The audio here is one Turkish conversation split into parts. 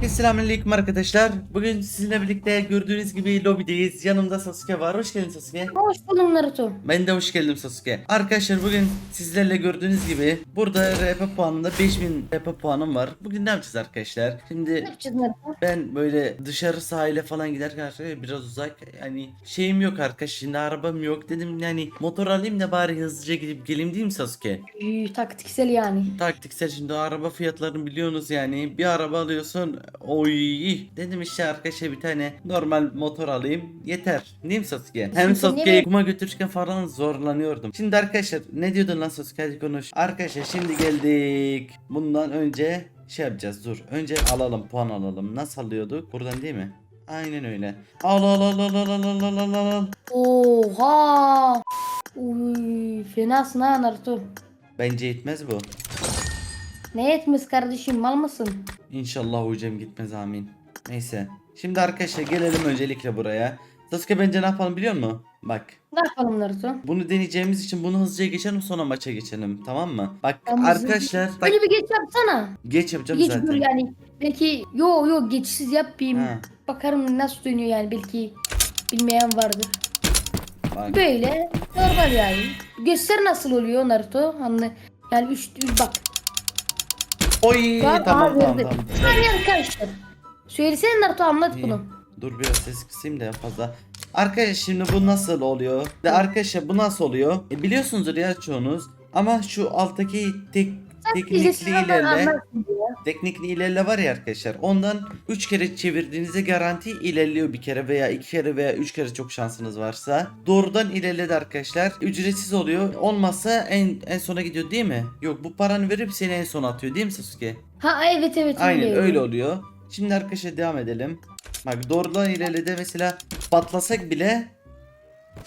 Herkese selamünaleyküm arkadaşlar. Bugün sizinle birlikte gördüğünüz gibi lobideyiz. Yanımda Sasuke var. Hoş geldin Sasuke. Hoş buldum Naruto. Ben de hoş geldim Sasuke. Arkadaşlar bugün sizlerle gördüğünüz gibi burada RP puanında 5000 RP puanım var. Bugün ne yapacağız arkadaşlar? Ne Şimdi yapacağız Naruto? ben böyle dışarı sahile falan giderken arkadaşlar biraz uzak yani şeyim yok arkadaş şimdi arabam yok dedim yani motor alayım da bari hızlıca gidip geleyim değil mi Sasuke? Üy, taktiksel yani. Taktiksel şimdi araba fiyatlarını biliyorsunuz yani bir araba alıyorsun oy dedim işte arkadaşa bir tane normal motor alayım yeter mi Sasuke? Hem Sasuke Sasuke'yi kuma götürürken falan zorlanıyordum. Şimdi arkadaşlar ne diyordun lan Sasuke hadi konuş. Arkadaşlar şimdi geldik. Bundan önce şey yapacağız dur. Önce alalım puan alalım. Nasıl alıyorduk? Buradan değil mi? Aynen öyle. Al al al al al al al al al al. Oha. Uy, fenasın ha Naruto. Bence yetmez bu. Ne etmez kardeşim mal mısın? İnşallah hocam gitmez amin. Neyse. Şimdi arkadaşlar gelelim öncelikle buraya. Sasuke bence ne yapalım biliyor musun? Bak. Ne yapalım Naruto? Bunu deneyeceğimiz için bunu hızlıca geçelim sonra maça geçelim. Tamam mı? Bak Tamam, arkadaşlar bak, Böyle bir geç yapsana. geç yapacağım Geç zaten. dur yani. Belki yo yo geçsiz yapayım. Ha, Bakarım nasıl dönüyor yani belki bilmeyen vardır. bak. Böyle normal yani. Göster nasıl oluyor Naruto. Anlı. Yani üç, üç bak. Oy tamam tamam tamam. Hadi arkadaşlar. Söylesene Naruto anlat İyi. bunu. Dur biraz ses kısayım da ya fazla. Arkadaşlar şimdi bu nasıl oluyor? De arkadaşlar bu nasıl oluyor? E, biliyorsunuzdur ya çoğunuz. Ama şu alttaki tek teknikli Sen ilerle. anlarsın diye. Teknikli ilerle var ya arkadaşlar. Ondan 3 kere çevirdiğinizde garanti ilerliyor bir kere veya 2 kere veya 3 kere çok şansınız varsa. Doğrudan ilerledi arkadaşlar. Ücretsiz oluyor. Olmazsa en en sona gidiyor değil mi? Yok bu paranı verip seni en sona atıyor değil mi Sasuke? Ha evet evet Aynen öyle oluyor. Şimdi arkadaşlar devam edelim. Bak doğrudan ilerledi mesela patlasak bile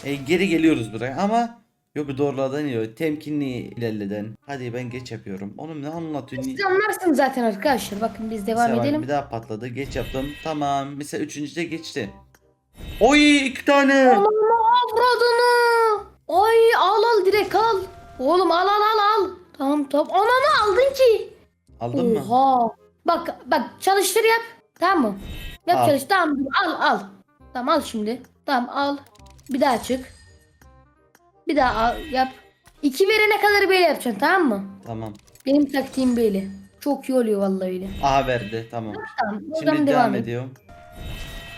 e, geri geliyoruz buraya ama yok doğrulardan iniyor. Temkinli ilerleden. Hadi ben geç yapıyorum. Oğlum ne anlatıyorsun? Siz anlarsınız zaten arkadaşlar. Bakın biz devam Mesela bak, edelim. Bir daha patladı. Geç yaptım. Tamam. Mesela üçüncüde geçti. Oy iki tane. Ananı avradını. Ay al al direkt al. Oğlum al al al al. Tamam tamam. Ananı aldın ki. Aldın mı? Oha. Bak bak çalıştır yap. Tamam mı? Yap Al. çalış. Tamam al al. Tamam al şimdi. Tamam al. Bir daha çık. Bir daha al yap. İki verene kadar böyle yapacaksın tamam mı? Tamam. Benim taktiğim böyle. Çok iyi oluyor vallahi öyle. Aha verdi. Tamam. Tamam. Şimdi devam, devam et. ediyorum.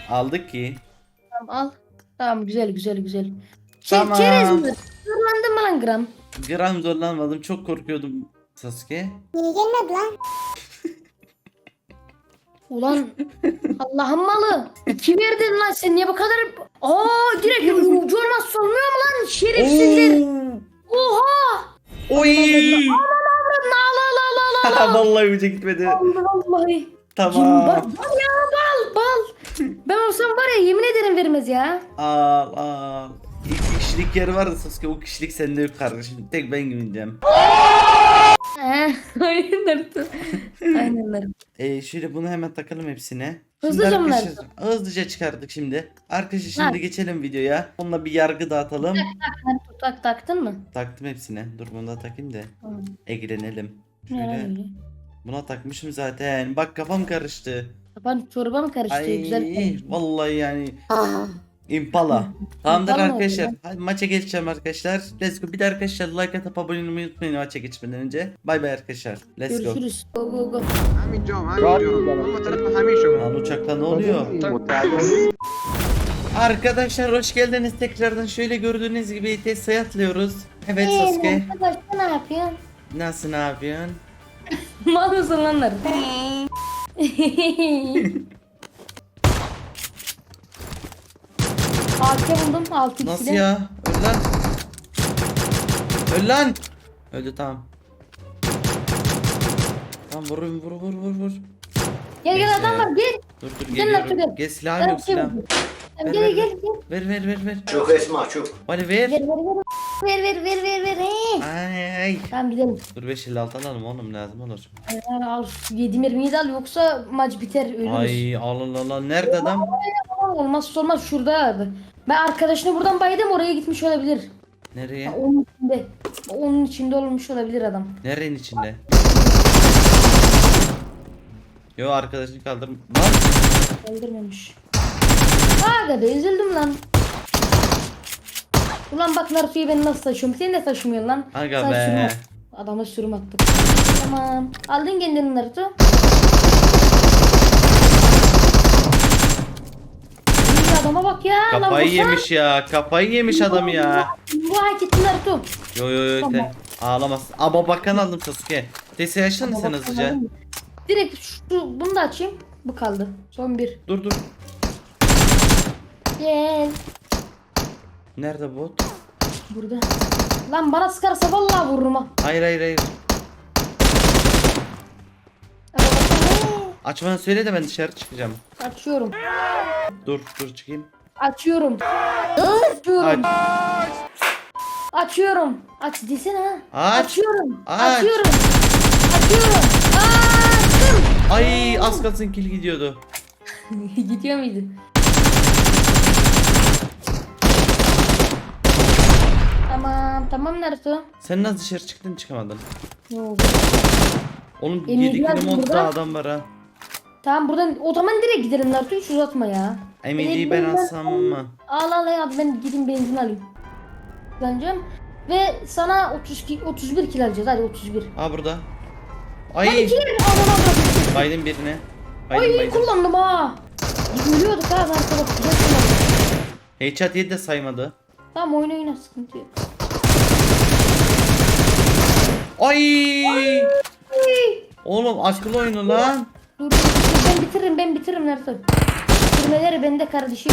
Aldık ki. Tamam al. Tamam güzel güzel güzel. Şey, Tamam. Çerez mi? Zorlandın mı lan gram? Gram zorlanmadım. Çok korkuyordum Sasuke. Niye gelmedi lan? Ulan Allah'ın malı. İki verdin lan sen niye bu kadar... Aa direkt ucu olmazsa olmuyor mu lan şerefsizler? Oha! Oy. Al al al al al. Vallahi uca gitmedi. Allah Vallahi. Bal, Tamam. bal ya bal bal. Ben olsam var ya yemin ederim vermez ya. Al al. İki kişilik yer vardı Sasuke. O kişilik sende yok kardeşim. Tek ben gideceğim. Aynen Naruto. Aynen Naruto. Ee, şöyle bunu hemen takalım hepsine. Hızlıca mı arkadaşlar, hızlıca çıkardık şimdi. Arkadaşlar şimdi Ha. geçelim videoya. Onunla bir yargı dağıtalım. Naruto tak taktın mı? Taktım hepsine. Dur bunu da takayım da Tamam. eğlenelim. Şöyle öyle? buna takmışım zaten. Bak kafam karıştı. Kapan çorba mı karıştı? Ay Güzel vallahi yani Aa. impala. Tamamdır İmpala mı arkadaşlar. oluyor? Hadi maça geçeceğim arkadaşlar. Let's go. Bir de arkadaşlar like atıp abone olmayı unutmayın maça geçmeden önce. Bay bay arkadaşlar. Let's go. Görüşürüz. Go go go. همین جام همین جام اما طرف همین شما Lan uçakta ne oluyor? Arkadaşlar hoş geldiniz tekrardan. Şöyle gördüğünüz gibi Tesla'ya atlıyoruz. Evet Ee, Sasuke. arkadaş ne yapıyorsun? Nasıl ne yapıyorsun? Mal mısın lan Naruto? Parça buldum. Altı Nasıl ya? Öl lan. Öl lan. Öldü tamam. Tamam vur vur vur vur vur. Gel gel Neyse. adam var gel. Dur dur Gel gel. Gel silahım yok şey silahım. Ver, Gel ver, gel. Ver ver ver ver. Çok esma çok. Bana ver. Ver ver ver ver ver ver ver ver. Ay ay. Tamam gidelim. Dur 556 alalım oğlum lazım olur. Ee, Al 7 mermiyi de al yoksa maç biter ölürüz. Ay Allah Allah nerede adam? Olmaz olmaz şurada abi. Ben arkadaşını buradan baydım oraya gitmiş olabilir. Nereye? Onun içinde. Onun içinde olmuş olabilir adam. Nerenin içinde? Yo arkadaşını kaldır. Lan Öldürmemiş. Aga be üzüldüm lan. Ulan bak Naruto'yu ben nasıl taşıyorum. Seni de taşımıyorsun lan. Aga Sen be. sürüm. Adama sürüm attık. Tamam. Aldın kendini Naruto. İyi adama bak ya. lan Kafayı yemiş ya. Kafayı yemiş adam ya. Bu etti Naruto. Yo yo yo Tamam. ağlamazsın. Ama bakan aldım Sasuke. Açsana sen Bak, hızlıca. Direkt şu bunu da açayım. Bu kaldı. Son bir. Dur dur. Gel. Nerede bot? Burada. Lan bana sıkarsa vallahi vururum ha. Hayır hayır hayır. Baksana. Açmanı söyle de ben dışarı çıkacağım. Açıyorum. Dur dur çıkayım. Açıyorum. Açıyorum. Aç. Açıyorum. Aç desene ha. Aç. Açıyorum. Aç. Açıyorum. Açıyorum. Açtım. Ay az kalsın kill gidiyordu. Gidiyor muydu? Tamam. Tamam Naruto. Sen nasıl dışarı çıktın çıkamadın. Ne oldu? Oğlum Emir 7 biraz kill montta burada. adam var ha. Tamam buradan o zaman direkt gidelim Naruto hiç uzatma ya. Emidi'yi ben alsam mı? Al al ya ben gideyim benzin alayım. Kullanacağım. Ve sana 32 31 kilo alacağız hadi 31. Aa burada. Hadi Ay. iki aman aman. Baydım birine. Baydım Ay iyi baydım. kullandım ha. Ölüyorduk ha ben sana güzel kullandım. Headshot yedi de saymadı. Tamam oyna oyna sıkıntı yok. Ay. Ay. Oğlum akıl oyunu lan. Dur, dur, dur ben bitiririm ben bitiririm Naruto. Bitirmeleri bende kardeşim.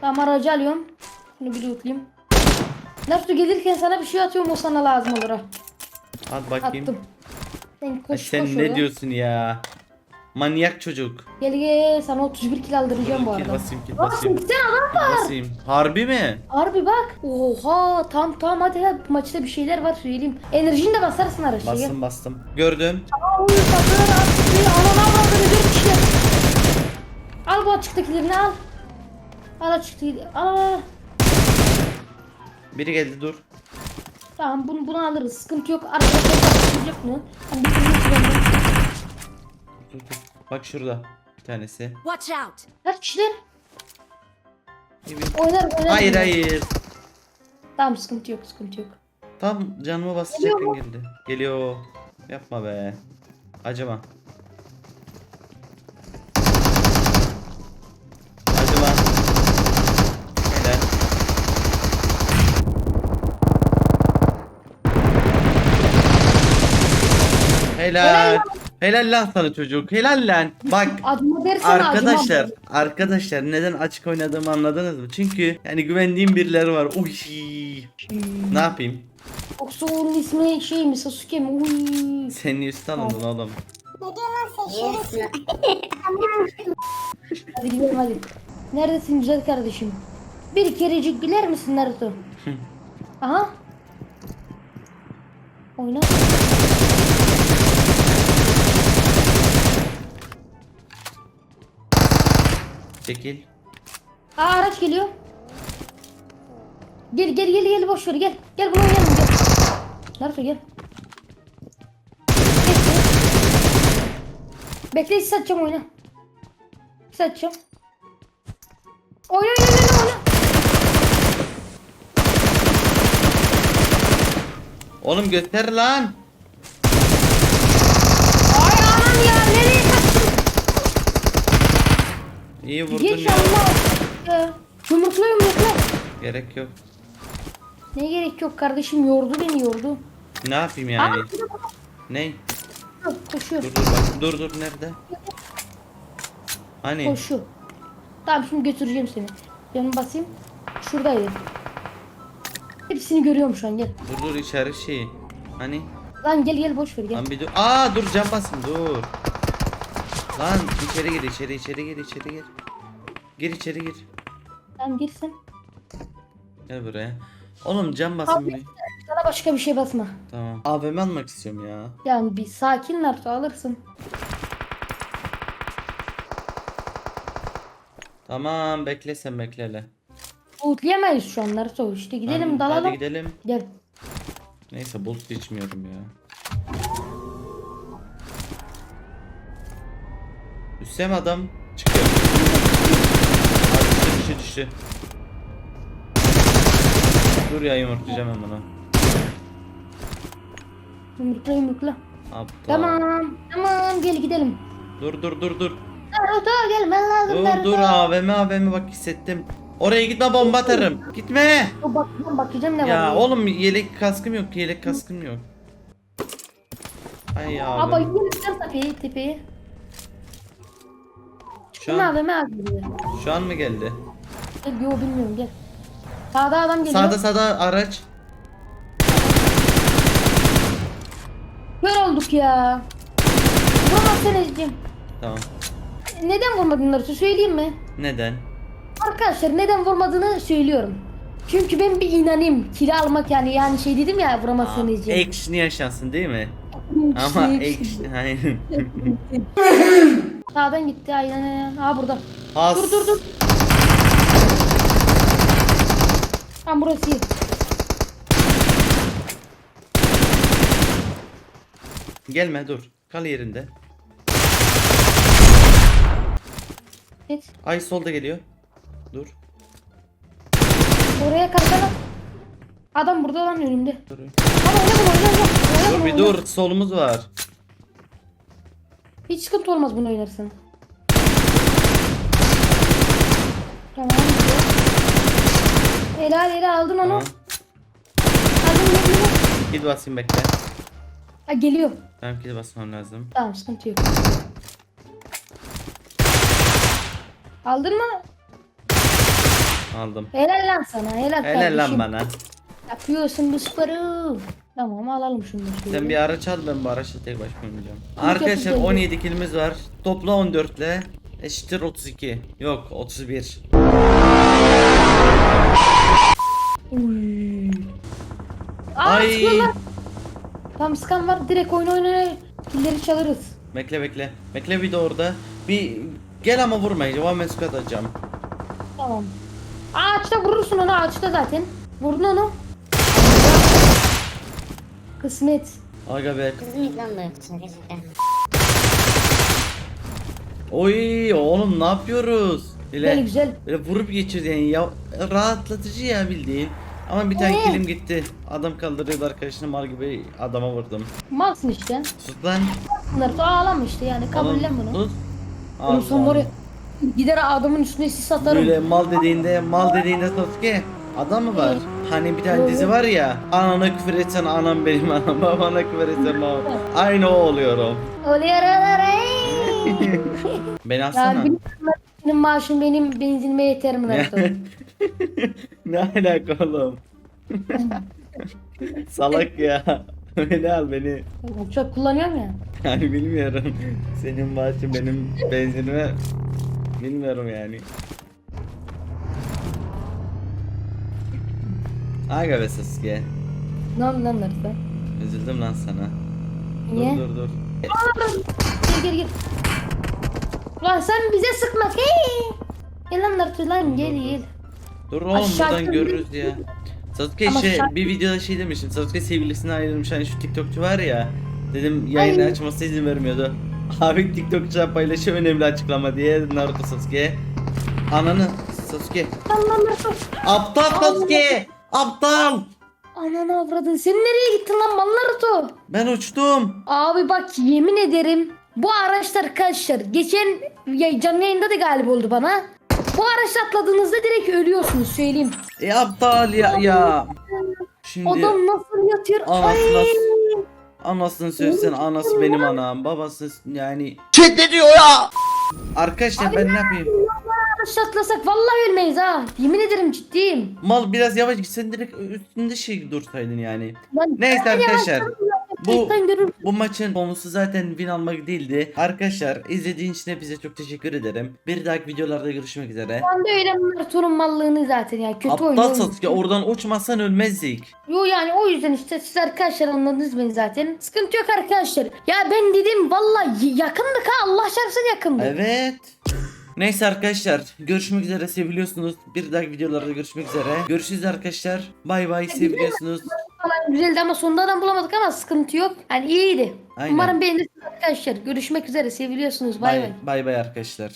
Tamam aracı alıyorum. Şunu bir lootlayayım. Naruto gelirken sana bir şey atıyorum o sana lazım olur ha. Hadi bakayım. Attım. Sen Ay koş sen koş ne oraya. diyorsun ya? Manyak çocuk. Gel gel sana 31 kilo aldıracağım bu Kill arada. basayım kill basayım. sen adam Kill var. basayım. Harbi mi? Harbi bak. Oha tam tam hadi hadi maçta bir şeyler var söyleyeyim. Enerjini de basarsın araçta. Gel. Bastım bastım. Gördüm. Aa uyu artık. Ananı avradını dört kişi. Al bu açıktakilerini al. Al açıktakileri. Al al al. Biri geldi dur. Tamam bunu, bunu alırız. Sıkıntı yok. Arkadaşlar bakacak mı? Ben bitirmek istiyorum. Dur dur. Bak şurada. Bir tanesi. Watch out! Kaç kişiler? Evet. Oynar oynar. Hayır hayır. Tamam sıkıntı yok sıkıntı yok. Tam canıma basacakken geldi. Geliyor. Yapma be. Acıma. Acıma. Helal. Helal. Helal lan sana çocuk. Helal lan. Bak Acıma versene Arkadaşlar, acımam. arkadaşlar neden açık oynadığımı anladınız mı? Çünkü yani güvendiğim birileri var. Uy. Ne yapayım? Yoksa onun ismi şey mi Sasuke mi? Uy. Senin üstü alındın oğlum. Hadi gidelim hadi. Neredesin güzel kardeşim? Bir kerecik güler misin Naruto? Aha. Oyna. Çekil. Aa araç geliyor. Gel gel gel gel boş ver gel. Gel bunu oynayalım gel. Naruto gel. Bekle. Bekle siz atacağım oyna. Siz atacağım. Oyna oyna oyna oyna. Oğlum göster lan. Ay anam ya nereye kaçtın? İyi vurdun Geç ya. Allah. Yumrukla yumrukla. Gerek yok. Ne gerek yok kardeşim yordu beni yordu. Ne yapayım Aa, yani? Ne? Yok, koşuyor. Dur dur bak. Dur dur nerede? Hani? Koşuyor. Tamam şimdi götüreceğim seni. Yanına basayım. Şuradaydı. Hepsini görüyorum şu an gel. Dur dur işaret şeyi. Hani? Lan gel gel boş ver gel. Lan bir dur. Aa dur cam basın dur. Lan içeri gir içeri içeri gir içeri gir. Gir içeri gir. Tamam gir sen. Gel buraya. Oğlum cam basın Abi. bir. Sana başka bir şey basma. Tamam. AVM almak istiyorum ya. Yani bir sakin Naruto alırsın. Tamam bekle sen bekle hele. Lootlayamayız şu an Naruto. İşte gidelim Hadi- dalalım. Hadi gidelim. Gel. Neyse boost içmiyorum ya. Üste mi adam? Çıkıyor. Abi düştü. Dur ya yumurtlayacağım ben bunu. Yumrukla yumrukla. Aptal. Tamam. Tamam gel gidelim. Dur dur dur dur. Naruto gelmen lazım Dur Naruto. dur AVM AVM bak hissettim. Oraya gitme bomba atarım. Gitme. Dur, Bakacağım bakacağım ne var. Ya diye. oğlum yelek kaskım yok yelek kaskım yok. Ay ya. Aba yine tepeyi tepeyi. Şu an, AVM abi. şu an mı geldi? Gel yo bilmiyorum gel. Sağda adam geliyor. Sağda sağda araç. Kör olduk ya. Vuramaz Seneciğim. Tamam. Neden vurmadın Naruto söyleyeyim mi? Neden? Arkadaşlar neden vurmadığını söylüyorum. Çünkü ben bir inanayım. Kili almak yani yani şey dedim ya vuramaz Seneciğim. Action yaşansın değil mi? Ama action aynen. Sağdan gitti aynen aynen. Ha burada. Has. Dur dur dur. Tam burası iyi. Gelme dur. Kal yerinde. Evet. Ay solda geliyor. Dur. Oraya kalkana. Adam burada lan önümde. Dur. Ama oyna bunu oyna oyna. Oyna Dur bir dur. Solumuz var. Hiç sıkıntı olmaz bunu oynarsan. Tamam. Helal helal aldın onu. Tamam. Aldın geliyor. Git basayım bekle. Ha geliyor. Tamam git basmam lazım. Tamam sıkıntı yok. Aldın mı? Aldım. Helal lan sana helal Helal lan kardeşim. bana. Yapıyorsun bu sporu. Tamam alalım şunu şöyle. Sen bir araç al ben bu araçla tek başıma oynayacağım. Arkadaşlar yok, yok. 17 kilimiz var. Topla 14 ile eşittir 32. Yok 31. Uy. Aa Ay. sıkıyorlar. Tamam sıkan var direkt oyun oyna. Killeri çalırız. Bekle bekle. Bekle bir de orada. Bir gel ama vurmayacağım. Ama mesut atacağım. Tamam. Ağaçta vurursun onu ağaçta zaten. Vurdun onu. Kısmet. Aga be. Kızım lan bu yoksa gerçekten. Oy oğlum ne yapıyoruz? Güzel Böyle, güzel. böyle vurup geçiyoruz yani ya rahatlatıcı ya bildiğin. Ama bir tane Ee? kilim gitti. Adam kaldırıyordu arkadaşını mal gibi adama vurdum. Malsın işte. Sus lan. Bunlar da ağlama işte yani kabullen Oğlum, bunu. Sus. Sen Allah. var ya gider adamın üstüne sis atarım. Böyle mal dediğinde mal dediğinde Sasuke adam mı var? Hani bir tane Evet. dizi var ya anana küfür etsen anam benim anam babana küfür etsen babam. Aynı o oluyorum. Oluyor oluyor. Beni Ya alsana. benim, benim maaşım benim benzinime yeter mi Naruto? ne alaka oğlum? Salak ya. Beni al beni. Çok kullanıyorum ya. Yani bilmiyorum. Senin maaşın benim benzinime bilmiyorum yani. Aga be Sasuke. Ne oldu lan Naruto? Üzüldüm lan sana. Niye? Dur dur dur. Gel gel gel. Lan sen bize sıkma. Hey! Gel lan Naruto lan gel gel. Dur oğlum Aşağı buradan görürüz ya. Sasuke Ama şey şarkı- bir videoda şey demiştim. Sasuke sevgilisine ayrılmış hani şu TikTokçu var ya. Dedim yayını Ay. açması izin vermiyordu. Abi TikTokçuya paylaşıyor önemli açıklama diye Naruto Sasuke. Ananı Sasuke. Lan lan Naruto. Aptal Sasuke. Aptal. Ananı avradın. Sen nereye gittin lan mal Naruto? Ben uçtum. Abi bak yemin ederim bu araçlar arkadaşlar geçen ya, canlı yayında da galip oldu bana. Bu araçla atladığınızda direkt ölüyorsunuz söyleyeyim. E aptal ya ya. Şimdi Adam nasıl yatıyor? Anasını Ay. s- anasını söylesen anası benim anam babası yani. Chat diyor ya? Arkadaşlar ben ne yapayım? Araçla atlasak vallahi ölmeyiz ha. Yemin ederim ciddiyim. Mal biraz yavaş gitsen direkt üstünde şey dursaydın yani. Lan Neyse arkadaşlar. yavaş- Bu bu maçın konusu zaten win almak değildi. Arkadaşlar izlediğin için hepinize çok teşekkür ederim. Bir dahaki videolarda görüşmek üzere. Ben de öyle Naruto'nun mallığını zaten ya. Kötü Aptal oynuyor. Sasuke oradan uçmazsan ölmezdik. Yo yani o yüzden işte siz arkadaşlar anladınız beni zaten. Sıkıntı yok arkadaşlar. Ya ben dedim vallahi yakındık ha Allah çarpsın yakındık. Evet. Neyse arkadaşlar görüşmek üzere seviliyorsunuz. Bir dahaki videolarda görüşmek üzere. Görüşürüz arkadaşlar. Bay bay seviliyorsunuz. Falan güzeldi ama sonunda adam bulamadık ama sıkıntı yok. Yani iyiydi. Aynen. Umarım beğenirsiniz arkadaşlar. Görüşmek üzere. Seviliyorsunuz. Bay bay. Bay bay arkadaşlar.